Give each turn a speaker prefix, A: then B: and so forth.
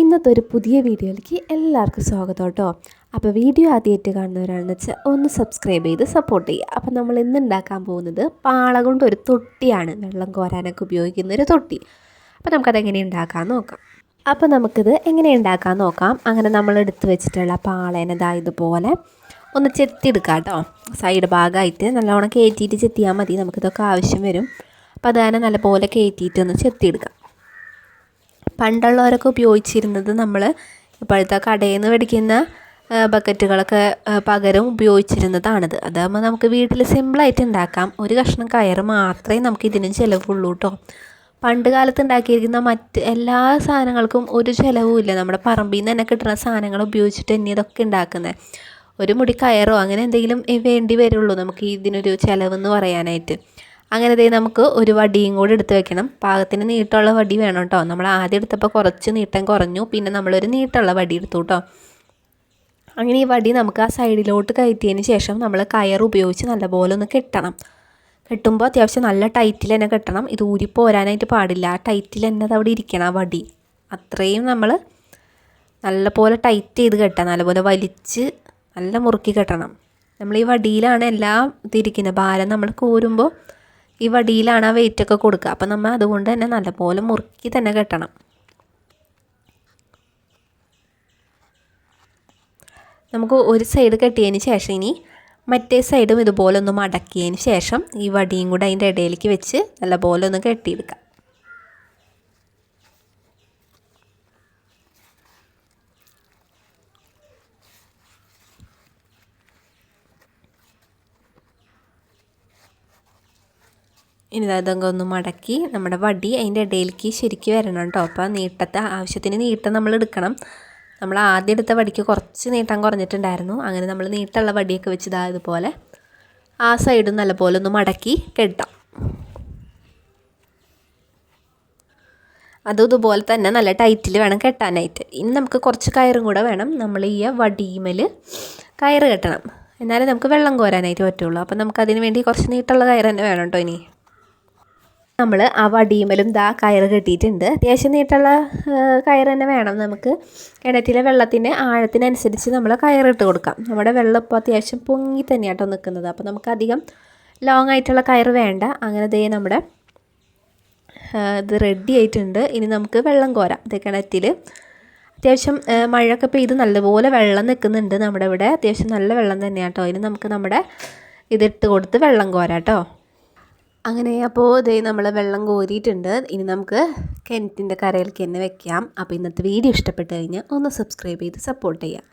A: ഇന്നത്തെ ഒരു പുതിയ വീഡിയോയിലേക്ക് എല്ലാവർക്കും സ്വാഗതം കേട്ടോ. അപ്പോൾ വീഡിയോ ആദ്യമായിട്ട് കാണുന്നവരാണെന്ന് വെച്ചാൽ ഒന്ന് സബ്സ്ക്രൈബ് ചെയ്ത് സപ്പോർട്ട് ചെയ്യുക. അപ്പോൾ നമ്മൾ ഇന്ന് ഉണ്ടാക്കാൻ പോകുന്നത് പാള കൊണ്ട് ഒരു തൊട്ടിയാണ്. വെള്ളം കോരാനൊക്കെ ഉപയോഗിക്കുന്ന ഒരു തൊട്ടി. അപ്പോൾ നമുക്കത് എങ്ങനെ ഉണ്ടാക്കാൻ നോക്കാം. അപ്പോൾ നമുക്കിത് എങ്ങനെ ഉണ്ടാക്കാൻ നോക്കാം. അങ്ങനെ നമ്മൾ എടുത്ത് വെച്ചിട്ടുള്ള പാളേനതാ ഇതുപോലെ ഒന്ന് ചെത്തിയെടുക്കാം കേട്ടോ. സൈഡ് ഭാഗമായിട്ട് നല്ലവണ്ണം കയറ്റിയിട്ട് ചെത്തിയാൽ മതി. നമുക്കിതൊക്കെ ആവശ്യം വരും. അപ്പോൾ അത് നല്ലപോലെ കയറ്റിയിട്ട് ഒന്ന് ചെത്തിയെടുക്കാം. പണ്ടുള്ളവരൊക്കെ ഉപയോഗിച്ചിരുന്നത് നമ്മൾ ഇപ്പോഴത്തെ കടയിൽ നിന്ന് മേടിക്കുന്ന ബക്കറ്റുകളൊക്കെ പകരം ഉപയോഗിച്ചിരുന്നതാണിത്. അതാകുമ്പോൾ നമുക്ക് വീട്ടിൽ സിമ്പിളായിട്ട് ഉണ്ടാക്കാം. ഒരു കഷ്ണം കയർ മാത്രമേ നമുക്ക് ഇതിന് ചിലവുള്ളൂ കേട്ടോ പണ്ട് കാലത്ത് ഉണ്ടാക്കിയിരിക്കുന്ന മറ്റ് എല്ലാ സാധനങ്ങൾക്കും ഒരു ചിലവും ഇല്ല. നമ്മുടെ പറമ്പിൽ നിന്ന് തന്നെ കിട്ടുന്ന സാധനങ്ങൾ ഉപയോഗിച്ചിട്ട് തന്നെ ഇതൊക്കെ ഉണ്ടാക്കുന്നത് ഒരു മുടി കയറോ അങ്ങനെ എന്തെങ്കിലും വേണ്ടി വരുള്ളൂ നമുക്ക് ഇതിനൊരു ചിലവെന്ന് പറയാനായിട്ട്. അങ്ങനെ ദേ നമുക്ക് ഒരു വടിയും കൂടി എടുത്ത് വെക്കണം. പാകത്തിന് നീട്ടമുള്ള വടി വേണം കേട്ടോ. നമ്മൾ ആദ്യം എടുത്തപ്പോൾ കുറച്ച് നീട്ടം കുറഞ്ഞു. പിന്നെ നമ്മളൊരു നീട്ടമുള്ള വടി എടുത്തു കേട്ടോ. അങ്ങനെ ഈ വടി നമുക്ക് ആ സൈഡിലോട്ട് കയറ്റിയതിന് ശേഷം നമ്മൾ കയർ ഉപയോഗിച്ച് നല്ലപോലെ ഒന്ന് കെട്ടണം. കെട്ടുമ്പോൾ അത്യാവശ്യം നല്ല ടൈറ്റിൽ തന്നെ കെട്ടണം. ഇത് ഊരി ഊരിപ്പോരാനായിട്ട് പാടില്ല. ആ ടൈറ്റിൽ തന്നെ അവിടെ ഇരിക്കണം ആ വടി. അത്രയും നമ്മൾ നല്ലപോലെ ടൈറ്റ് ചെയ്ത് കെട്ടാം നല്ലപോലെ വലിച്ച് നല്ല മുറുക്കി കെട്ടണം. നമ്മൾ ഈ വടിയിലാണ് എല്ലാം ഇതിരിക്കുന്നത്. ഭാരം നമ്മൾ കോരുമ്പോൾ ഈ വടിയിലാണ് ആ വെയിറ്റൊക്കെ കൊടുക്കുക. അപ്പം നമ്മൾ അതുകൊണ്ട് തന്നെ നല്ലപോലെ മുറുക്കി തന്നെ കെട്ടണം. നമുക്ക് ഒരു സൈഡ് കെട്ടിയതിന് ശേഷം ഇനി മറ്റേ സൈഡും ഇതുപോലെ ഒന്ന് മടക്കിയതിന് ശേഷം ഈ വടിയും കൂടെ അതിന്റെ ഇടയിലേക്ക് വെച്ച് നല്ലപോലെ ഒന്ന് കെട്ടിയെടുക്കാം. ഇനി അതങ്ങ് ഒന്ന് മടക്കി നമ്മുടെ വടി അതിന്റെ ഇടയിലേക്ക് ശരിക്ക് വരണം കേട്ടോ. അപ്പോൾ നീട്ടത്തെ ആവശ്യത്തിന് നീട്ടം നമ്മൾ എടുക്കണം. നമ്മൾ ആദ്യം എടുത്ത വടിക്ക് കുറച്ച് നീട്ടം കുറഞ്ഞിട്ടുണ്ടായിരുന്നു. അങ്ങനെ നമ്മൾ നീട്ടമുള്ള വടിയൊക്കെ വെച്ച് ഇതാ ഇതുപോലെ ആ സൈഡ് നല്ലപോലെ ഒന്ന് മടക്കി കെട്ടാം. അതും ഇതുപോലെ തന്നെ നല്ല ടൈറ്റിൽ വേണം കെട്ടാനായിട്ട്. ഇനി നമുക്ക് കുറച്ച് കയറും കൂടെ വേണം. നമ്മൾ ഈ വടിമേൽ കയറ് കെട്ടണം. എന്നാലേ നമുക്ക് വെള്ളം കോരാനായിട്ട് പറ്റുള്ളൂ. അപ്പം നമുക്ക് അതിന് വേണ്ടി കുറച്ച് നീട്ടുള്ള കയറ് തന്നെ വേണം കേട്ടോ ഇനി. നമ്മൾ ആ വടിയുമലും ദാ കയറ് കെട്ടിയിട്ടുണ്ട്. അത്യാവശ്യം നീട്ടുള്ള കയറ് തന്നെ വേണം നമുക്ക്. കിണറ്റിലെ വെള്ളത്തിന്റെ ആഴത്തിനനുസരിച്ച് നമ്മൾ കയറിട്ട് കൊടുക്കാം. നമ്മുടെ വെള്ളം ഇപ്പോൾ അത്യാവശ്യം പൊങ്ങി തന്നെയാട്ടോ നിൽക്കുന്നത് അപ്പോൾ നമുക്ക് അധികം ലോങ് ആയിട്ടുള്ള കയറ് വേണ്ട. അങ്ങനെ ദേ നമ്മുടെ ഇത് റെഡി ആയിട്ടുണ്ട്. ഇനി നമുക്ക് വെള്ളം കോരാം. ഇത് കിണറ്റിൽ അത്യാവശ്യം മഴയൊക്കെ പെയ്ത് നല്ലപോലെ വെള്ളം നിൽക്കുന്നുണ്ട് നമ്മുടെ ഇവിടെ. അത്യാവശ്യം നല്ല വെള്ളം തന്നെയാട്ടോ. ഇനി നമുക്ക് നമ്മുടെ ഇതിട്ട് കൊടുത്ത് വെള്ളം കോരാട്ടോ അങ്ങനെ അപ്പോൾ ഇതേ നമ്മൾ വെള്ളം കോരിയിട്ടുണ്ട്. ഇനി നമുക്ക് കിണറ്റിന്റെ കരയിലേക്ക് തന്നെ വെക്കാം. അപ്പോൾ ഇന്നത്തെ വീഡിയോ ഇഷ്ടപ്പെട്ട് കഴിഞ്ഞാൽ ഒന്ന് സബ്സ്ക്രൈബ് ചെയ്ത് സപ്പോർട്ട് ചെയ്യാം.